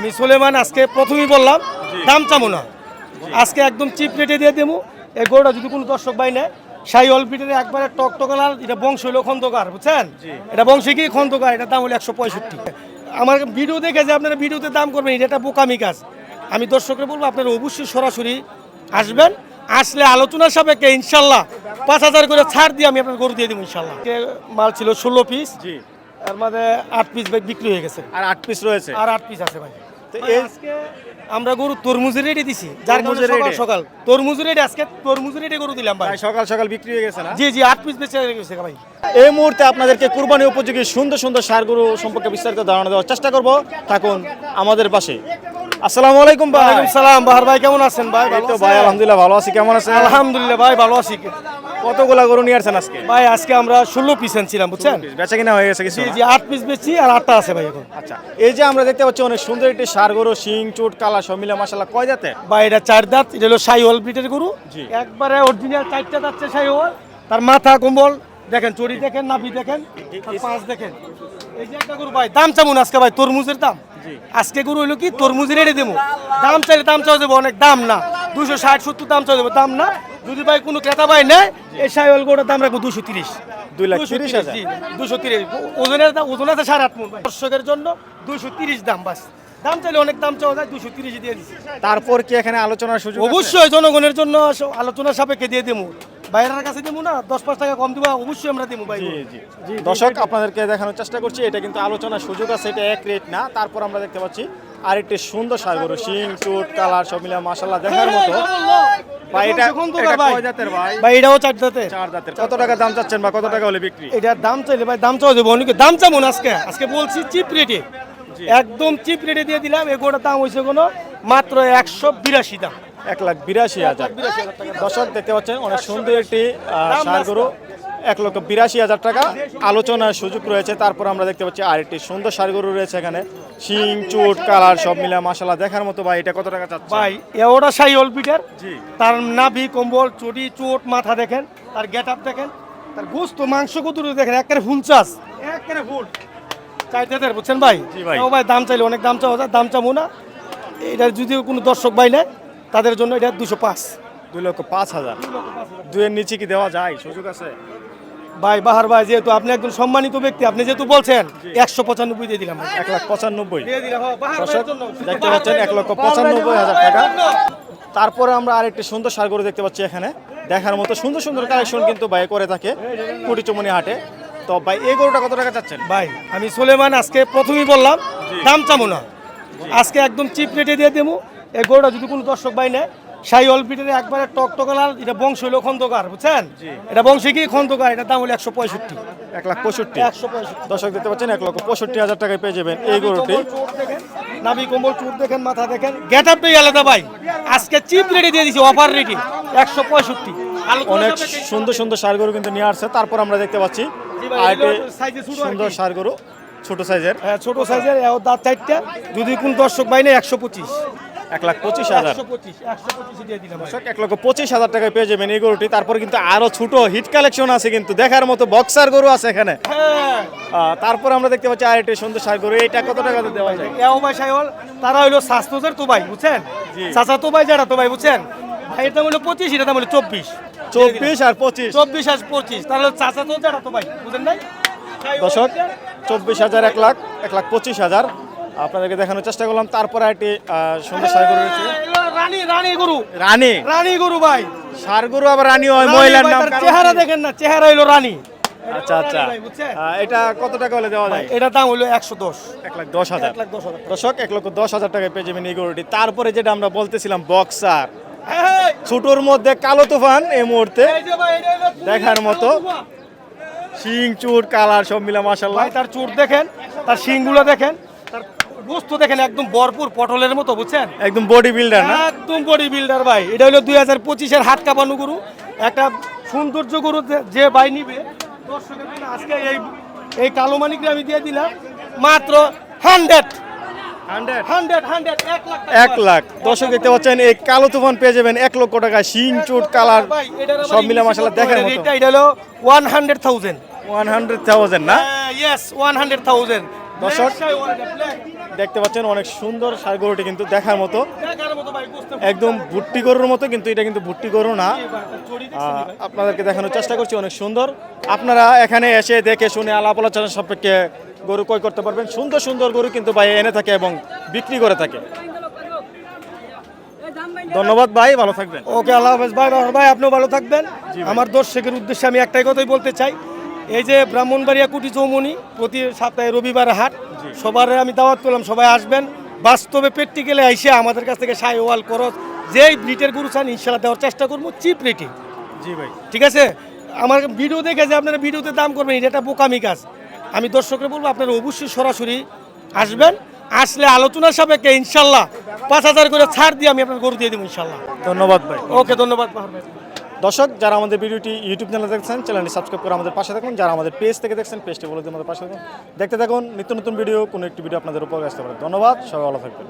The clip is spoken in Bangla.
আমি সোলেমান আজকে প্রথমেই বললাম দাম চামো না। আজকে একদম চিপ রেটে দিয়ে দেবো। এই গরুটা যদি কোনো দর্শক ভাই নেয় সাই অল্পিটের একবারে টক টকালার এটা বংশ হলো খন্দকার বুঝছেন? এটা বংশে কি? খন্দকার এটা দাম হলো একশো পঁয়ষট্টি। আমার ভিডিও দেখে যে আপনারা ভিডিওতে দাম করবেন এটা একটা বোকামি কাজ। আমি দর্শকরা বলব আপনারা অবশ্যই সরাসরি আসবেন। আসলে আলোচনার সাপেক্ষে ইনশাল্লাহ পাঁচ হাজার করে ছাড় দিয়ে আমি আপনার গরু দিয়ে দেবো ইনশাল্লাহ। মাল ছিল ষোলো পিস এর মধ্যে আট পিস বিক্রি হয়ে গেছে। আর আট পিস রয়েছে? আর আট পিস আছে ভাই। আজকে আমরা গরু তরমুজের রেটে দিছি। যার কারণে সকাল সকাল। তরমুজের রেটে আজকে তরমুজের রেটে গরু দিলাম ভাই। সকাল সকাল বিক্রি হয়ে গেছে না? জি জি আট পিস বেঁচে গেছে ভাই। এই মুহূর্তে আপনাদেরকে কুরবানি উপযোগী সুন্দর সুন্দর সারগুলো সম্পর্কে বিস্তারিত ধারণা দেওয়ার চেষ্টা করব। থাকুন আমাদের পাশে। আসসালামু আলাইকুম ভাই। সালাম বাহার ভাই কেমন আছেন ভাই? ভালো তো ভাই আলহামদুলিল্লাহ ভালো আছি কেমন আছেন? আলহামদুলিল্লাহ ভাই ভালো আছি। কতগুলা গরু নিয়ে আসছেন আজকে? ভাই আজকে আমরা ষোলো পিস আনছিলাম বুঝছেন? বেচা কিনা হয়ে গেছে কিছু জি আট পিস বেচছি আর আটটা আছে ভাই এখন। আচ্ছা এই যে আমরা দেখতে পাচ্ছি অনেক সুন্দর একটি সার গরু শিং চুট কালা সব মিলে মাসাল্লাহ কয় জাতে ভাই এটা চার দাঁত এটা হলো সাই ওয়াল ব্রিটের গরু একবারে অরিজিনাল চারটা যাচ্ছে সাই ওয়াল তার মাথা কম্বল দেখেন চড়ি দেখেন নাভি দেখেন পাঁচ দেখেন। এই যে একটা গরু ভাই দাম চামুন আজকে ভাই তরমুজের দাম। আজকে গরু হইল কি তরমুজের রেটে দেবো। দাম চাইলে দাম চাওয়া যাব অনেক দাম না। দুশো ষাট সত্তর দাম চাওয়া যাব। দাম না? যদি ভাই কোনো ক্রেতা ভাই নেয় এই সাইওয়াল গরুটার দাম রাখব দুশো তিরিশ। দুই লাখ তিরিশ হাজার? দুশো তিরিশ। ওজনের ওজন আছে সাড়ে আট মন। দর্শকের জন্য দুশো তিরিশ দাম বাস। দাম চাইলে অনেক দাম চাওয়া যায় দুশো তিরিশ দিয়ে দিচ্ছি তারপর কি এখানে আলোচনার সুযোগ অবশ্যই জনগণের জন্য আলোচনা সাপেক্ষে দিয়ে দেবো। বাইরের কাছে দেবো না দশ পাঁচ টাকা কম দেবো অবশ্যই আমরা দেবো ভাই। দর্শক আপনাদেরকে দেখানোর চেষ্টা করছি এটা কিন্তু আলোচনার সুযোগ আছে এটা এক রেট না। তারপর আমরা দেখতে পাচ্ছি আর একটি সুন্দর সার গরু শিং চুট কালার সব মিলে মাসাল্লাহ দেখার মতো। ভাই এটা ভাই। কয় জাতের ভাই? ভাই এটাও চার চার কত টাকা দাম চাচ্ছেন বা কত টাকা হলে বিক্রি? এটার দাম চাইলে ভাই দাম অনেকে দাম চাবো না আজকে। আজকে বলছি চিপ রেটে। একদম চিপ রেটে দিয়ে দিলাম। দাম হয়েছে কোনো মাত্র একশো বিরাশি দাম। এক লাখ বিরাশি হাজার। দর্শক দেখতে পাচ্ছেন অনেক সুন্দর একটি ষাঁড় গরু এক লক্ষ বিরাশি হাজার টাকা আলোচনার সুযোগ রয়েছে। তারপর আমরা দেখতে পাচ্ছি আরেকটি সুন্দর সারগরু রয়েছে এখানে। শিং চুট কালার সব মিলে মাসাল্লাহ দেখার মতো ভাই এটা কত টাকা চাচ্ছে ভাই এওটা সাই অল্পিটার জি। তার নাভি কম্বল চটি চোট মাথা দেখেন তার গেট আপ দেখেন তার গোস্ত মাংস কত দেখেন একেবারে ফুল চাষ। একেবারে ফুল। চাইতে বুঝছেন ভাই? জি ভাই। ও ভাই দাম চাইলে অনেক দাম চাওয়া যায় দাম চাবো না। এটার যদি কোনো দর্শক ভাই নেয় তাদের জন্য এটা দুশো পাঁচ। দুই লক্ষ পাঁচ হাজার। দুইয়ের নিচে কি দেওয়া যায়? সুযোগ আছে? ভাই বাহার ভাই যেহেতু আপনি একজন সম্মানিত ব্যক্তি আপনি যেহেতু বলছেন একশো পঁচানব্বই দিয়ে দিলাম। এক লাখ পঁচানব্বই। হ্যাঁ। দেখতে পাচ্ছেন এক লক্ষ পঁচানব্বই হাজার টাকা। তারপরে আমরা আরেকটি সুন্দর সার গরু দেখতে পাচ্ছি এখানে। দেখার মতো সুন্দর সুন্দর কালেকশন কিন্তু ভাই করে থাকে কুটিচমনি হাটে। তো ভাই এই গরুটা কত টাকা চাচ্ছেন? ভাই আমি সোলেমান আজকে প্রথমেই বললাম দাম চামো না। আজকে একদম চিপ রেটে দিয়ে দেবো। এই গরুটা যদি কোনো দর্শক ভাই নেয় সাই অল্পিটের একবারে টক টকালার এটা বংশ হলো খন্দকার বুঝছেন? এটা বংশে কি খন্দকার? এটা দাম হলো একশো পঁয়ষট্টি। এক লাখ পঁয়ষট্টি। একশো পঁয়ষট্টি। দর্শক দেখতে পাচ্ছেন এক লক্ষ পঁয়ষট্টি হাজার টাকায় পেয়ে যাবেন এই গরুটি। নাভি কম্বল চুট দেখেন মাথা দেখেন। গেট আপটাই আলাদা ভাই। আজকে চিপ রেটে দিয়ে দিছি অফার রেটে একশো পঁয়ষট্টি। অনেক সুন্দর সুন্দর সার গরু কিন্তু নিয়ে আসছে। তারপর আমরা দেখতে পাচ্ছি সুন্দর সার গরু ছোট সাইজের হ্যাঁ ছোট সাইজের দাঁত চারটা। যদি কোন দর্শক বাইনে একশো পঁচিশ। এক লাখ পঁচিশ হাজার। এক লক্ষ পঁচিশ হাজার টাকায় পেয়ে যাবেন এই গরুটি। তারপর কিন্তু আরও ছোট হিট কালেকশন আছে কিন্তু দেখার মতো বক্সার গরু আছে এখানে। হ্যাঁ। তারপর আমরা দেখতে পাচ্ছি আরেকটি সুন্দর সার গরু এটা কত টাকাতে দেওয়া যায়? এও ভাই সাহেব তারা হইল স্বাস্থ্যের তো ভাই বুঝছেন। চাচা তো ভাই যারা তো ভাই বুঝছেন? ভাই এটা হলো পঁচিশ এটা দাম হলো চব্বিশ। চব্বিশ আর পঁচিশ। চব্বিশ আর পঁচিশ তাহলে চাচা তো যারা তো ভাই বুঝেন নাই? দর্শক চব্বিশ হাজার এক লাখ এক লাখ পঁচিশ হাজার। আপনাদেরকে দেখানোর চেষ্টা করলাম। তারপর একটি সুন্দর সার গরু রয়েছে। রানী রানী গরু। রানী? রানী গরু ভাই। সার গরু আবার রানী হয় মহিলার নাম চেহারা দেখেন না চেহারা হইল রানী। আচ্ছা আচ্ছা। এটা কত টাকা হলে দেওয়া যায়? এটা দাম হইল একশো দশ। এক লাখ দশ হাজার। দর্শক এক লক্ষ দশ হাজার টাকায় পেয়ে যাবেন এই গরুটি। তারপরে যেটা আমরা বলতেছিলাম বক্সার। ছোটোর মধ্যে কালো তুফান এই মুহূর্তে দেখার মতো। শিং চুট কালার সব মিলা মাসাল্লাহ তার চোট দেখেন তার শিংগুলো দেখেন। গোস্ত দেখেন একদম ভরপুর পটলের মতো বুঝছেন? একদম বডি বিল্ডার না? একদম বডি বিল্ডার ভাই। এটা হলো দুই হাজার পঁচিশের হাত কাঁপানো গরু। একটা সৌন্দর্য গরু যে- ভাই নিবে দর্শকের আজকে এই এই কালো মানিকরে আমি দিয়ে দিলাম। মাত্র হান্ড্রেড। এক লাখ দর্শক দেখতে পাচ্ছেন এই কালো তুফান পেয়ে যাবেন এক লক্ষ টাকা শিং চুট কালার সব মিলা হবে, মতো। এটা এটা হলো one hundred thousand one hundred thousand না? ইয়েস ওয়ান হান্ড্রেড থাউজেন্ড দর্শক। দেখতে পাচ্ছেন অনেক সুন্দর সার গরুটি কিন্তু দেখার মতো। একদম ভুট্টি গরুর মতো কিন্তু এটা কিন্তু ভুট্টি গরু না। আপনাদেরকে দেখানোর চেষ্টা করছি অনেক সুন্দর। আপনারা এখানে এসে দেখে শুনে আলাপ আলোচনা সাপেক্ষে গরু ক্রয় করতে পারবেন। সুন্দর সুন্দর গরু কিন্তু ভাই এনে থাকে এবং বিক্রি করে থাকে। ধন্যবাদ ভাই ভালো থাকবেন। ওকে আল্লাহ হাফেজ। ভাই, ভাই আপনিও ভালো থাকবেন। আমার দর্শকের উদ্দেশ্যে আমি একটাই কথাই বলতে চাই। এই যে ব্রাহ্মণবাড়িয়া কুটি চৌমনি প্রতি সপ্তাহে রবিবার হাট সবার আমি দাওয়াত করলাম সবাই আসবেন। বাস্তবে প্র্যাকটিক্যালে আইসে আমাদের কাছ থেকে সাই ওয়াল করস যেই ব্রিটের গুরু চান ইনশাল্লাহ দেওয়ার চেষ্টা করব চিপ রেটে। জি ভাই। ঠিক আছে? আমার ভিডিও দেখে যে আপনারা ভিডিওতে দাম করবেন এটা একটা বোকামি কাজ। আমি দর্শকরা বলব আপনারা অবশ্যই সরাসরি আসবেন আসলে আলোচনার সাপেক্ষে ইনশাল্লাহ পাঁচ হাজার করে ছাড় দিয়ে আমি আপনার গরু দিয়ে দেবো ইনশাল্লাহ ধন্যবাদ ভাই। ওকে ধন্যবাদ দর্শক, যারা আমাদের ভিডিওটি ইউটিউব চ্যানেলে দেখছেন, চ্যানেলটি সাবস্ক্রাইব করে আমাদের পাশে থাকুন। যারা আমাদের পেজ থেকে দেখছেন পেজটি বলে আমাদের পাশে থাকুন। দেখতে থাকুন। নিত্য নতুন ভিডিও, কোনো একটি ভিডিও আপনাদের উপরে আসতে পারে। ধন্যবাদ। সবাই ভালো থাকবেন।